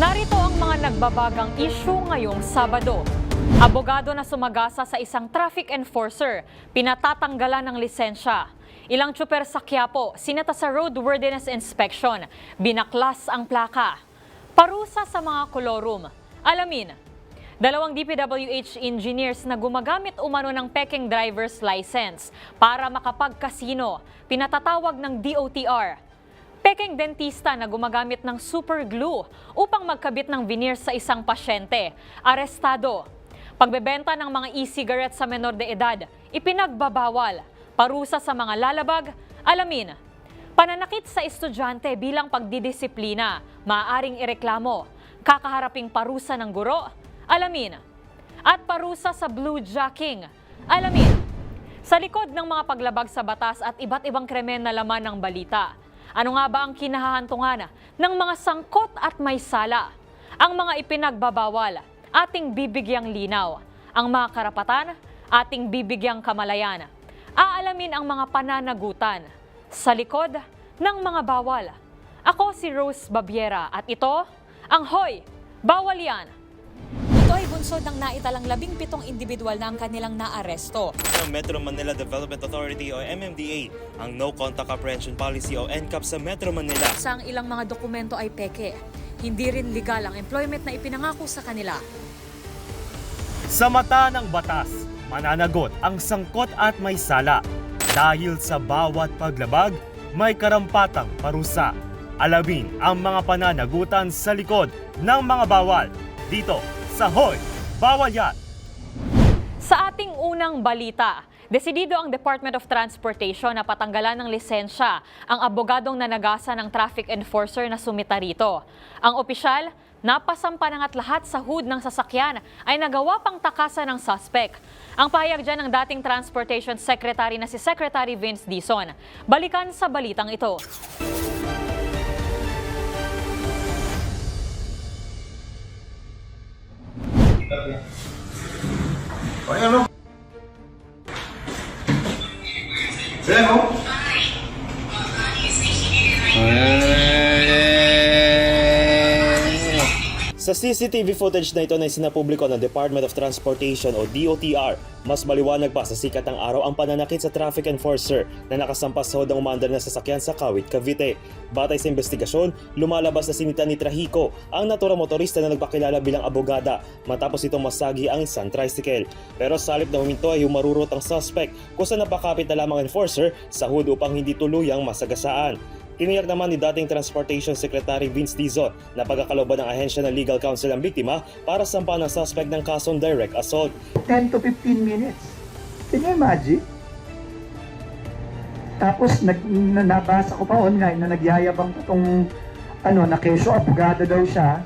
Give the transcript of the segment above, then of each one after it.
Narito ang mga nagbabagang issue ngayong Sabado. Abogado na sumagasa sa isang traffic enforcer, pinatatanggalan ng lisensya. Ilang tsuper sa Quiapo, sinata sa roadworthiness inspection, binaklas ang plaka. Parusa sa mga kolorum. Alamin, Dalawang DPWH engineers na gumagamit umano ng peking driver's license para makapagkasino, pinatatawag ng DOTR. Peking dentista na gumagamit ng super glue upang magkabit ng veneer sa isang pasyente, arestado. Pagbebenta ng mga e-cigarettes sa menor de edad, ipinagbabawal. Parusa sa mga lalabag, alamin. Pananakit sa estudyante bilang pagdidisiplina, maaaring ireklamo. Kakaharaping parusa ng guro, alamin. At parusa sa blue jacking, alamin. Sa likod ng mga paglabag sa batas at iba't ibang krimen na laman ng balita, ano nga ba ang kinahahantungan ng mga sangkot at may sala? Ang mga ipinagbabawal, ating bibigyang linaw. Ang mga karapatan, ating bibigyang kamalayan. Aalamin ang mga pananagutan sa likod ng mga bawal. Ako si Rose Babiera at ito ang Hoy! Bawal yan! Bunsod ng naitalang labing pitong individual na ang kanilang naaresto. ng Metro Manila Development Authority o MMDA ang No Contact Apprehension Policy o NCAP sa Metro Manila. Sa ang ilang mga dokumento ay peke. Hindi rin legal ang employment na ipinangako sa kanila. Sa mata ng batas, mananagot ang sangkot at may sala. Dahil sa bawat paglabag, may karampatang parusa. Alamin ang mga pananagutan sa likod ng mga bawal. Dito sa Hoy! Bawal yan! Sa ating unang balita, desidido ang Department of Transportation na patanggalan ng lisensya ang abogadong nanagasa ng traffic enforcer na sumita rito. Ang opisyal, napasampanang at lahat sa hood ng sasakyan ay nagawa pang takasan ng suspect. Ang pahayag dyan ng dating Transportation Secretary na si Secretary Vince Dizon. Balikan sa balitang ito. 欢迎喽，谁来红？Sa CCTV footage na ito na sinapubliko ng Department of Transportation o DOTR, mas maliwanag pa sa sikat ng araw ang pananakit sa traffic enforcer na nakasampas sa hodang umandar na sasakyan sa Kawit, Cavite. Batay sa investigasyon, lumalabas na sinita ni Trahico, ang naturang motorista na nagpakilala bilang abogada matapos itong masagi ang isang tricycle. Pero sa halip na huminto ay humarurot ang suspect kung saan napakapit na lamang enforcer sa hood upang hindi tuluyang masagasaan. Tiniyak naman ni dating Transportation Secretary Vince Dizon na pagkakaloban ng ahensya ng legal counsel ang biktima para sampahan ng suspect ng kasong direct assault. 10 to 15 minutes. Can you imagine? Tapos nag, na, nabasa ko pa online na nagyayabang pa tong ano, na keso abogado daw siya.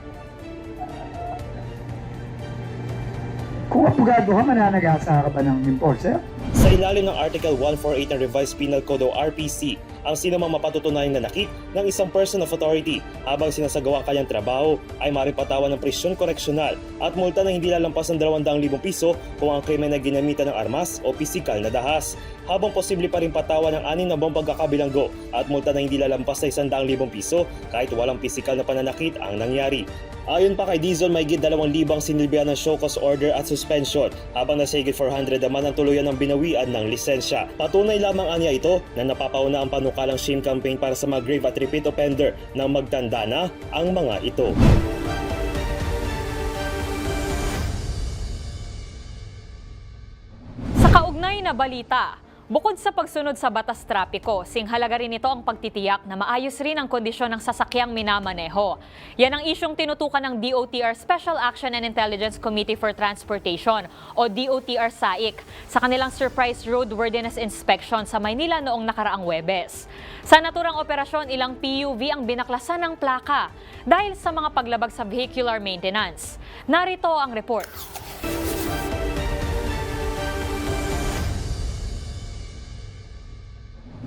Kung abogado ka, mananagasa ka ba ng enforcer? Sa ilalim ng Article 148 ng Revised Penal Code o RPC, ang sino mang mapatutunayang nanakit ng isang person of authority habang sinasagawa ang kanyang trabaho ay maripatawan ng prisyon koreksyonal at multa na hindi lalampas ng 200,000 piso kung ang krimen na ginamitan ng armas o pisikal na dahas. Habang posible pa rin patawan ng anin na buong pagkakabilanggo at multa na hindi lalampas sa 100,000 piso kahit walang pisikal na pananakit ang nangyari. Ayon pa kay Dizon, may gid 2,000 sinilbihan ng show cause order at suspension, habang nasa higit 400 naman ang tuluyan ng binawian ng lisensya. Patunay lamang anya ito na napapauna ang panukalang shame campaign para sa mga grave at repeat offender nang magtanda na ang mga ito. Sa kaugnay na balita, bukod sa pagsunod sa batas trapiko, singhalaga rin ito ang pagtitiyak na maayos rin ang kondisyon ng sasakyang minamaneho. Yan ang isyong tinutukan ng DOTR Special Action and Intelligence Committee for Transportation o DOTR SAIC sa kanilang surprise roadworthiness inspection sa Maynila noong nakaraang Webes. Sa naturang operasyon, ilang PUV ang binaklasan ng plaka dahil sa mga paglabag sa vehicular maintenance. Narito ang report.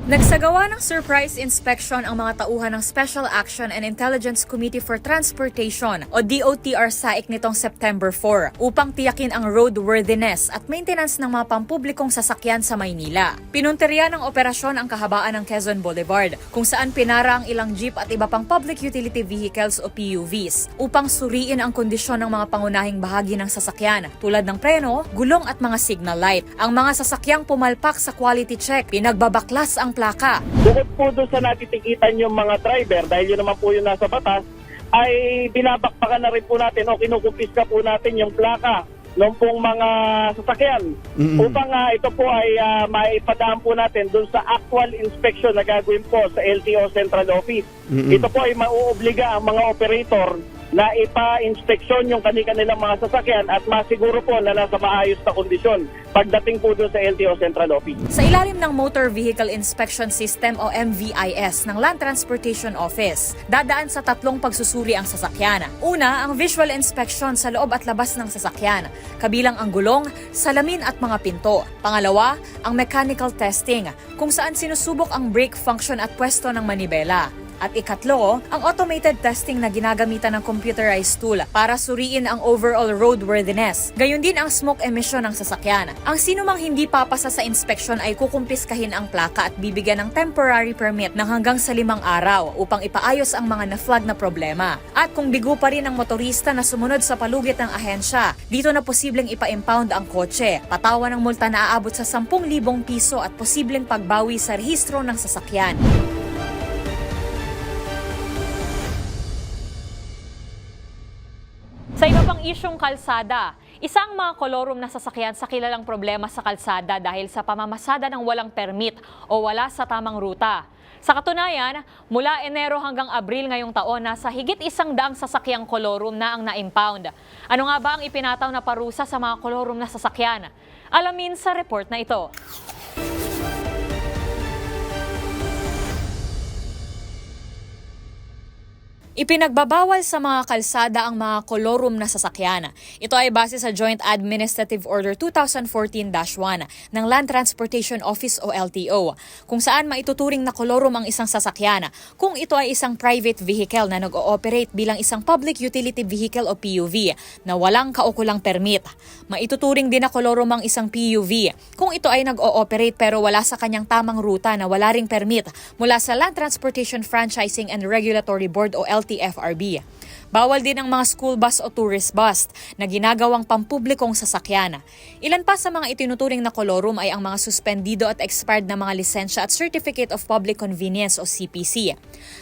Nagsagawa ng surprise inspection ang mga tauhan ng Special Action and Intelligence Committee for Transportation o DOTR SAIC nitong September 4 upang tiyakin ang roadworthiness at maintenance ng mga pampublikong sasakyan sa Maynila. Pinunteriya ng operasyon ang kahabaan ng Quezon Boulevard kung saan pinara ang ilang jeep at iba pang public utility vehicles o PUVs upang suriin ang kondisyon ng mga pangunahing bahagi ng sasakyan tulad ng preno, gulong at mga signal light. Ang mga sasakyang pumalpak sa quality check, pinagbabaklas ang plaka. Bukod po doon sa natitikitan yung mga driver, dahil yun naman po yung nasa batas, ay binabakbakan na rin po natin o kinukumpiska po natin yung plaka ng pong mga sasakyan upang ah, ito po ay ah, maipadaan po natin doon sa actual inspection na gagawin po sa LTO Central Office. Ito po ay mauobliga ang mga operator na ipa-inspeksyon yung kanilang mga sasakyan at masiguro po na nasa maayos na kondisyon pagdating po doon sa LTO Central Office. Sa ilalim ng Motor Vehicle Inspection System o MVIS ng Land Transportation Office, dadaan sa tatlong pagsusuri ang sasakyan. Una, ang visual inspection sa loob at labas ng sasakyan, kabilang ang gulong, salamin at mga pinto. Pangalawa, ang mechanical testing, kung saan sinusubok ang brake function at pwesto ng manibela. At ikatlo, ang automated testing na ginagamitan ng computerized tool para suriin ang overall roadworthiness. Gayun din ang smoke emission ng sasakyan. Ang sino mang hindi papasa sa inspeksyon ay kukumpiskahin ang plaka at bibigyan ng temporary permit ng hanggang sa limang araw upang ipaayos ang mga na-flag na problema. At kung bigo pa rin ang motorista na sumunod sa palugit ng ahensya, dito na posibleng ipa-impound ang kotse. Patawan ng multa na aabot sa 10,000 piso at posibleng pagbawi sa rehistro ng sasakyan. Isyong kalsada, isang mga kolorum na sasakyan sa kilalang problema sa kalsada dahil sa pamamasada ng walang permit o wala sa tamang ruta. Sa katunayan, mula Enero hanggang Abril ngayong taon, nasa higit isang daang sasakyang kolorum na ang na-impound. Ano nga ba ang ipinataw na parusa sa mga kolorum na sasakyan? Alamin sa report na ito. Ipinagbabawal sa mga kalsada ang mga kolorum na sasakyan. Ito ay base sa Joint Administrative Order 2014-1 ng Land Transportation Office o LTO, kung saan maituturing na kolorum ang isang sasakyan kung ito ay isang private vehicle na nag-ooperate bilang isang public utility vehicle o PUV na walang kaukulang permit. Maituturing din na kolorum ang isang PUV kung ito ay nag-ooperate pero wala sa kanyang tamang ruta na wala ring permit mula sa Land Transportation Franchising and Regulatory Board o LTFRB. Bawal din ang mga school bus o tourist bus na ginagawang pampublikong sasakyan. Ilan pa sa mga itinuturing na kolorum ay ang mga suspendido at expired na mga lisensya at Certificate of Public Convenience o CPC.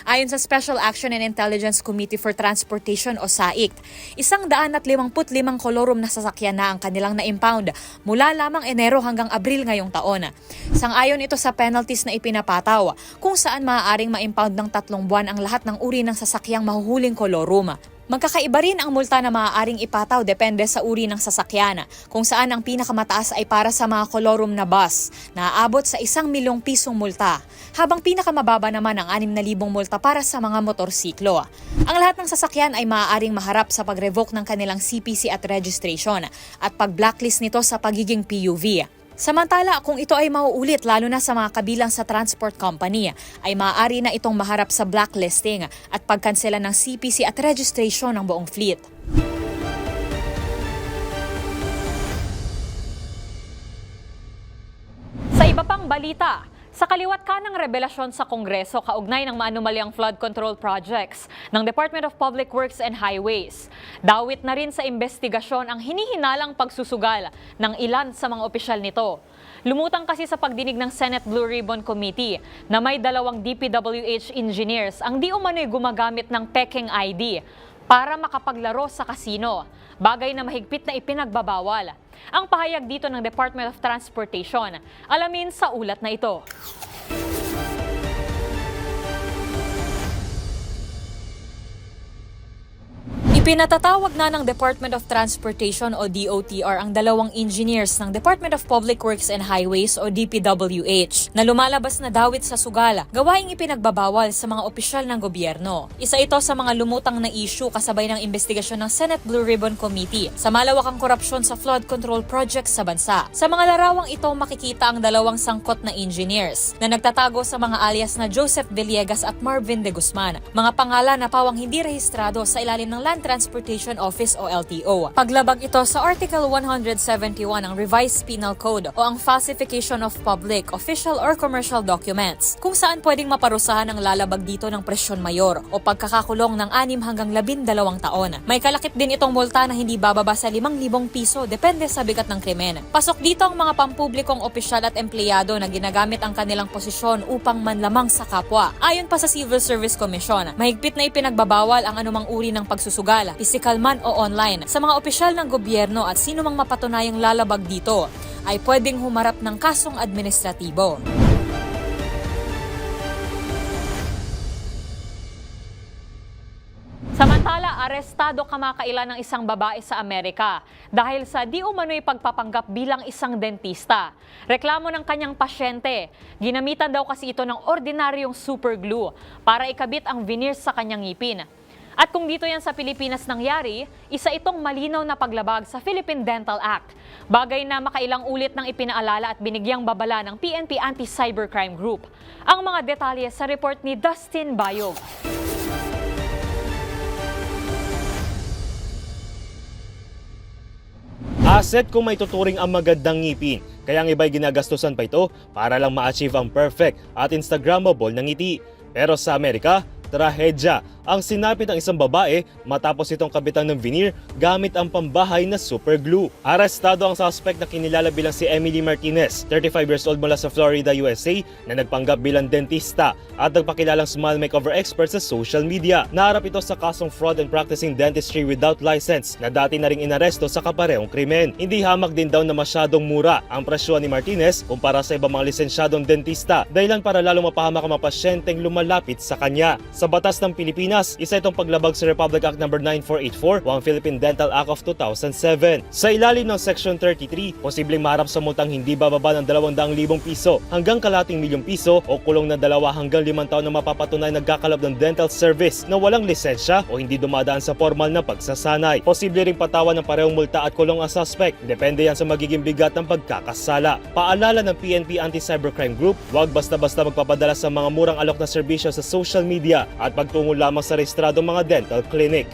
Ayon sa Special Action and Intelligence Committee for Transportation o SAIC, isang daan at limangput limang kolorum na sasakyan na ang kanilang na-impound mula lamang Enero hanggang Abril ngayong taon. Sangayon ito sa penalties na ipinapataw kung saan maaaring ma-impound ng tatlong buwan ang lahat ng uri ng sasakyang mahuhuling kolorum. Magkakaiba rin ang multa na maaaring ipataw depende sa uri ng sasakyan, kung saan ang pinakamataas ay para sa mga kolorum na bus, na aabot sa isang milyong pisong multa, habang pinakamababa naman ang 6,000 multa para sa mga motorsiklo. Ang lahat ng sasakyan ay maaaring maharap sa pag-revoke ng kanilang CPC at registration at pag-blacklist nito sa pagiging PUV. Samantala, kung ito ay mauulit lalo na sa mga kabilang sa transport company, ay maaari na itong maharap sa blacklisting at pagkansela ng CPC at registration ng buong fleet. Sa iba pang balita, sa kaliwat ka ng revelasyon sa Kongreso kaugnay ng maanumalyang flood control projects ng Department of Public Works and Highways. Dawit na rin sa investigasyon ang hinihinalang pagsusugal ng ilan sa mga opisyal nito. Lumutang kasi sa pagdinig ng Senate Blue Ribbon Committee na may dalawang DPWH engineers ang di umano'y gumagamit ng peking ID para makapaglaro sa kasino, bagay na mahigpit na ipinagbabawal. Ang pahayag dito ng Department of Transportation. Alamin sa ulat na ito. Ipinatatawag na ng Department of Transportation o DOTR ang dalawang engineers ng Department of Public Works and Highways o DPWH na lumalabas na dawit sa sugal, gawaing ipinagbabawal sa mga opisyal ng gobyerno. Isa ito sa mga lumutang na issue kasabay ng investigasyon ng Senate Blue Ribbon Committee sa malawakang korupsyon sa flood control projects sa bansa. Sa mga larawang ito makikita ang dalawang sangkot na engineers na nagtatago sa mga alias na Joseph Villegas at Marvin de Guzman, mga pangalan na pawang hindi rehistrado sa ilalim ng Land Transportation Office o LTO. Paglabag ito sa Article 171 ng Revised Penal Code o ang falsification of public, official or commercial documents, kung saan pwedeng maparusahan ang lalabag dito ng presyon mayor o pagkakakulong ng 6 hanggang 12 taon. May kalakip din itong multa na hindi bababa sa 5,000 piso depende sa bigat ng krimen. Pasok dito ang mga pampublikong opisyal at empleyado na ginagamit ang kanilang posisyon upang manlamang sa kapwa. Ayon pa sa Civil Service Commission, mahigpit na ipinagbabawal ang anumang uri ng pagsusugal, physical man o online, sa mga opisyal ng gobyerno at sino mang mapatunayang lalabag dito ay pwedeng humarap ng kasong administratibo. Samantala, arestado kamakailan ng isang babae sa Amerika dahil sa di umano'y pagpapanggap bilang isang dentista. Reklamo ng kanyang pasyente, ginamitan daw kasi ito ng ordinaryong super glue para ikabit ang veneers sa kanyang ngipin. At kung dito yan sa Pilipinas nangyari, isa itong malinaw na paglabag sa Philippine Dental Act. Bagay na makailang ulit ng ipinaalala at binigyang babala ng PNP Anti-Cybercrime Group. Ang mga detalye sa report ni Dustin Bayog. Asset kung may tuturing ang magandang ngipin. Kaya ang iba'y ginagastusan pa ito para lang ma-achieve ang perfect at Instagrammable na ngiti. Pero sa Amerika, trahedya ang sinapit ng isang babae matapos itong kabitan ng veneer gamit ang pambahay na super glue. Arestado ang suspect na kinilala bilang si Emily Martinez, 35 years old mula sa Florida, USA, na nagpanggap bilang dentista at nagpakilalang smile makeover expert sa social media. Naharap ito sa kasong fraud and practicing dentistry without license na dati na ring inaresto sa kaparehong krimen. Hindi hamak din daw na masyadong mura ang presyo ni Martinez kumpara sa ibang mga lisensyadong dentista dahilan para lalong mapahamak ang mga pasyenteng lumalapit sa kanya. Sa batas ng Pilipinas, isa itong paglabag sa Republic Act No. 9484 o ang Philippine Dental Act of 2007. Sa ilalim ng Section 33, posibleng maharap sa multang hindi bababa ng 200,000 piso hanggang kalating milyong piso o kulong na dalawa hanggang limang taon na mapapatunay nagkakalap ng dental service na walang lisensya o hindi dumadaan sa formal na pagsasanay. Posible ring patawan ng parehong multa at kulong ang suspect. Depende yan sa magiging bigat ng pagkakasala. Paalala ng PNP Anti-Cybercrime Group, huwag basta-basta magpapadala sa mga murang alok na serbisyo sa social media at pagtungo lamang sa rehistradong mga dental clinic.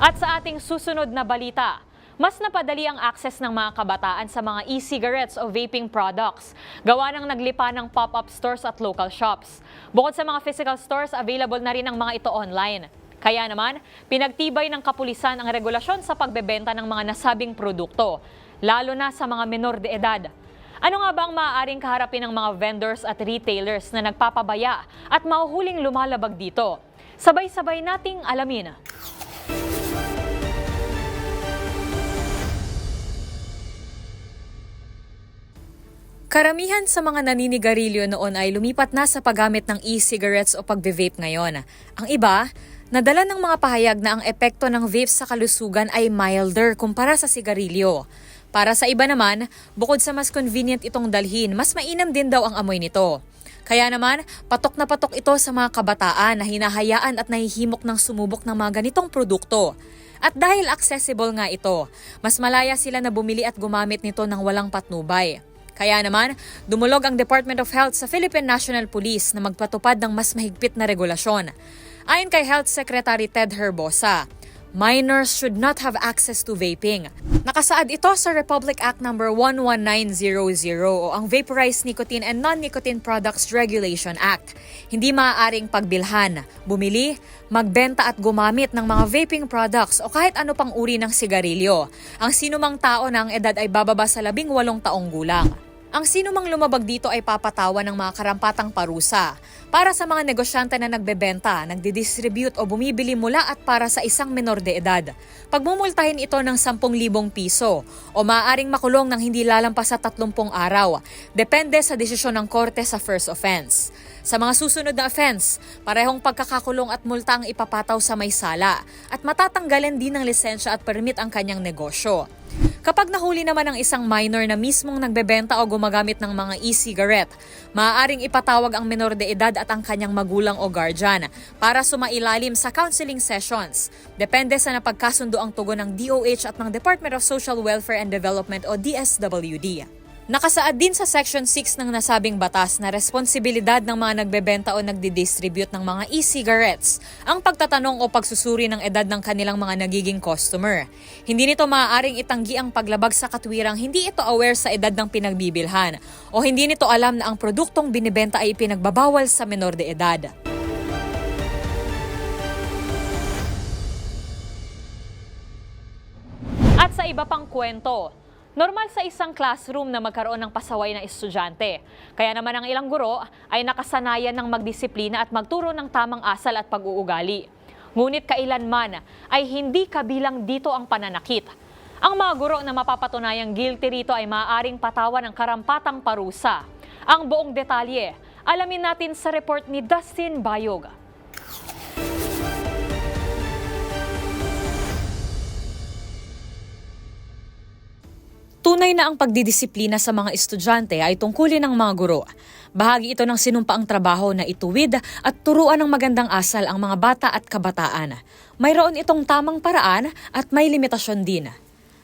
At sa ating susunod na balita, mas napadali ang access ng mga kabataan sa mga e-cigarettes o vaping products. Gawa ng naglipa ng pop-up stores at local shops. Bukod sa mga physical stores, available na rin ang mga ito online. Kaya naman, pinagtibay ng kapulisan ang regulasyon sa pagbebenta ng mga nasabing produkto, lalo na sa mga menor de edad. Ano nga ba ang maaaring kaharapin ng mga vendors at retailers na nagpapabaya at mahuhuling lumalabag dito? Sabay-sabay nating alamin. Karamihan sa mga naninigarilyo noon ay lumipat na sa paggamit ng e-cigarettes o pagbe-vape ngayon. Ang iba, nadala ng mga pahayag na ang epekto ng vape sa kalusugan ay milder kumpara sa sigarilyo. Para sa iba naman, bukod sa mas convenient itong dalhin, mas mainam din daw ang amoy nito. Kaya naman, patok na patok ito sa mga kabataan na hinahayaan at nahihimok ng sumubok ng mga ganitong produkto. At dahil accessible nga ito, mas malaya sila na bumili at gumamit nito ng walang patnubay. Kaya naman, dumulog ang Department of Health sa Philippine National Police na magpatupad ng mas mahigpit na regulasyon. Ayon kay Health Secretary Ted Herbosa, minors should not have access to vaping. Nakasaad ito sa Republic Act No. 11900 o ang Vaporized Nicotine and Non-Nicotine Products Regulation Act. Hindi maaaring pagbilhan, bumili, magbenta at gumamit ng mga vaping products o kahit ano pang uri ng sigarilyo. Ang sinumang tao na ang edad ay bababa sa labing walong taong gulang. Ang sino mang lumabag dito ay papatawan ng mga karampatang parusa. Para sa mga negosyante na nagbebenta, nagdidistribute o bumibili mula at para sa isang menor de edad. Pagmumultahin ito ng 10,000 piso o maaaring makulong ng hindi lalampas sa 30 araw. Depende sa desisyon ng korte sa first offense. Sa mga susunod na offense, parehong pagkakakulong at multa ang ipapataw sa may sala at matatanggalan din ng lisensya at permit ang kanyang negosyo. Kapag nahuli naman ang isang minor na mismong nagbebenta o gumagamit ng mga e-cigarette, maaaring ipatawag ang menor de edad at ang kanyang magulang o guardian para sumailalim sa counseling sessions. Depende sa napagkasundo ang tugon ng DOH at ng Department of Social Welfare and Development o DSWD. Nakasaad din sa Section 6 ng nasabing batas na responsibilidad ng mga nagbebenta o nagdidistribute ng mga e-cigarettes ang pagtatanong o pagsusuri ng edad ng kanilang mga nagiging customer. Hindi nito maaaring itanggi ang paglabag sa katwirang hindi ito aware sa edad ng pinagbibilhan o hindi nito alam na ang produktong binibenta ay ipinagbabawal sa menor de edad. At sa iba pang kwento, normal sa isang classroom na magkaroon ng pasaway na estudyante. Kaya naman ang ilang guro ay nakasanayan ng magdisiplina at magturo ng tamang asal at pag-uugali. Ngunit kailanman ay hindi kabilang dito ang pananakit. Ang mga guro na mapapatunayang guilty rito ay maaaring patawan ng karampatang parusa. Ang buong detalye, alamin natin sa report ni Dustin Bayog. Tunay na ang pagdidisiplina sa mga estudyante ay tungkulin ng mga guro. Bahagi ito ng sinumpaang trabaho na ituwid at turuan ng magandang asal ang mga bata at kabataan. Mayroon itong tamang paraan at may limitasyon din.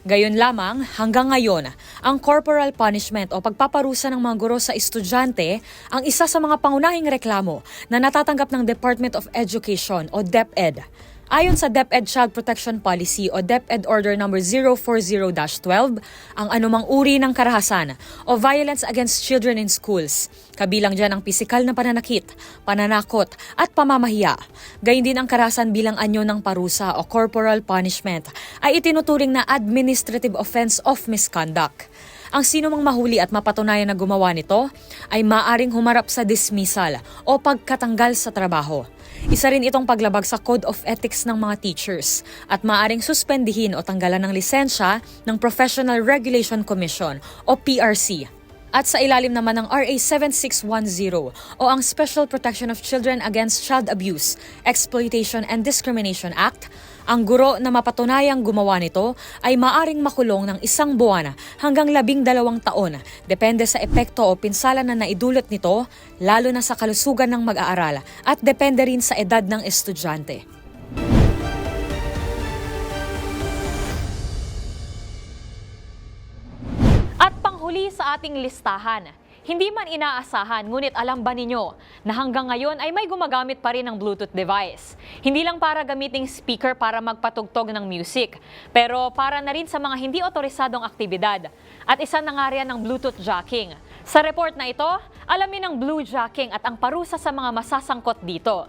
Gayon lamang, hanggang ngayon, ang corporal punishment o pagpaparusa ng mga guro sa estudyante ang isa sa mga pangunahing reklamo na natatanggap ng Department of Education o DepEd. Ayon sa DepEd Child Protection Policy o DepEd Order No. 040-12, ang anumang uri ng karahasan o violence against children in schools, kabilang dyan ang pisikal na pananakit, pananakot at pamamahiya. Gayun din ang karahasan bilang anyo ng parusa o corporal punishment ay itinuturing na administrative offense of misconduct. Ang sino mang mahuli at mapatunayan na gumawa nito ay maaring humarap sa dismissal o pagkatanggal sa trabaho. Isa rin itong paglabag sa Code of Ethics ng mga teachers at maaring suspendihin o tanggalan ng lisensya ng Professional Regulation Commission o PRC. At sa ilalim naman ng RA 7610 o ang Special Protection of Children Against Child Abuse, Exploitation and Discrimination Act, ang guro na mapatunayang gumawa nito ay maaring makulong ng isang buwan hanggang labing dalawang taon, depende sa epekto o pinsala na naidulot nito, lalo na sa kalusugan ng mag-aaral at depende rin sa edad ng estudyante. At panghuli sa ating listahan, hindi man inaasahan ngunit alam ba ninyo na hanggang ngayon ay may gumagamit pa rin ng Bluetooth device. Hindi lang para gamiting speaker para magpatugtog ng music, pero para na rin sa mga hindi otorisadong aktibidad. At isa na nga ng Bluetooth jacking. Sa report na ito, alamin ang blue jacking at ang parusa sa mga masasangkot dito.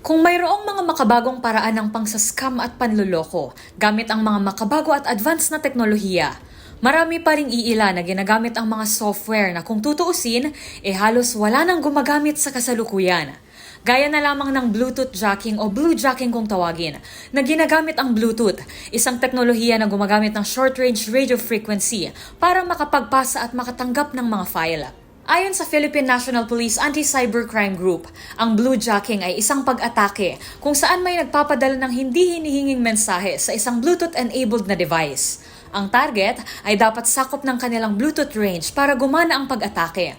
Kung mayroong mga makabagong paraan ng pangsascam at panluloko gamit ang mga makabago at advanced na teknolohiya, marami pa ring iila na ginagamit ang mga software na kung tutuusin, eh halos wala nang gumagamit sa kasalukuyan. Gaya na lamang ng Bluetooth jacking o Blue jacking kung tawagin, na ginagamit ang Bluetooth, isang teknolohiya na gumagamit ng short-range radio frequency para makapagpasa at makatanggap ng mga file. Ayon sa Philippine National Police Anti-Cybercrime Group, ang bluejacking ay isang pag-atake kung saan may nagpapadala ng hindi hinihinging mensahe sa isang Bluetooth-enabled na device. Ang target ay dapat sakop ng kanilang Bluetooth range para gumana ang pag-atake.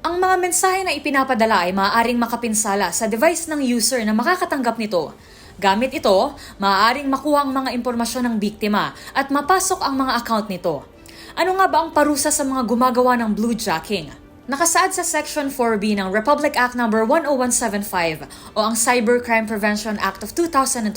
Ang mga mensahe na ipinapadala ay maaaring makapinsala sa device ng user na makakatanggap nito. Gamit ito, maaaring makuha ang mga impormasyon ng biktima at mapasok ang mga account nito. Ano nga ba ang parusa sa mga gumagawa ng bluejacking? Nakasaad sa Section 4B ng Republic Act No. 10175 o ang Cybercrime Prevention Act of 2012.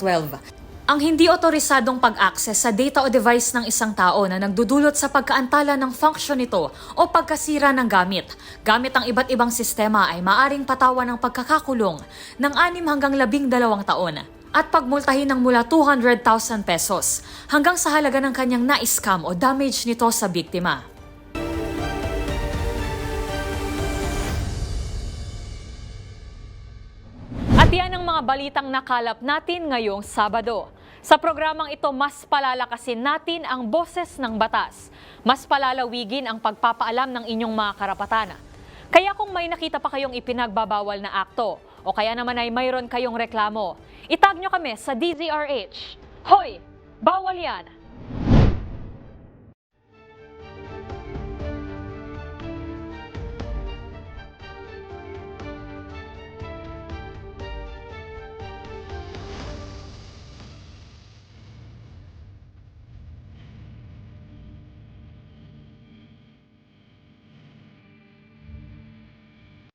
Ang hindi otorisadong pag-access sa data o device ng isang tao na nagdudulot sa pagkaantala ng function nito o pagkasira ng gamit, gamit ang iba't ibang sistema ay maaring patawan ng pagkakakulong ng 6 hanggang 12 taon. at pagmultahin ng mula 200,000 pesos hanggang sa halaga ng kanyang na-scam o damage nito sa biktima. Yan ang mga balitang nakalap natin ngayong Sabado. Sa programang ito, mas palalakasin natin ang boses ng batas. Mas palalawigin ang pagpapaalam ng inyong mga karapatan. Kaya kung may nakita pa kayong ipinagbabawal na akto, o kaya naman ay mayroon kayong reklamo, itag nyo kami sa DZRH. Hoy! Bawal yan!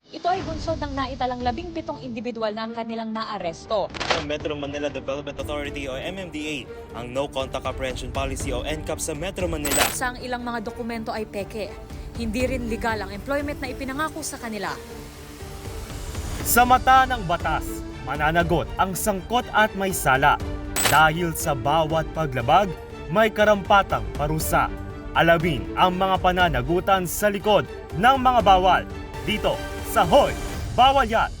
Ito ay bunsod ng naitalang labing pitong individual na ang kanilang naaresto. Ang Metro Manila Development Authority o MMDA ang No Contact Apprehension Policy o NCAP sa Metro Manila. Sa ang ilang mga dokumento ay peke. Hindi rin legal ang employment na ipinangako sa kanila. Sa mata ng batas, mananagot ang sangkot at may sala. Dahil sa bawat paglabag, may karampatang parusa. Alamin ang mga pananagutan sa likod ng mga bawal. Dito sa Hoy! Bawal Yan!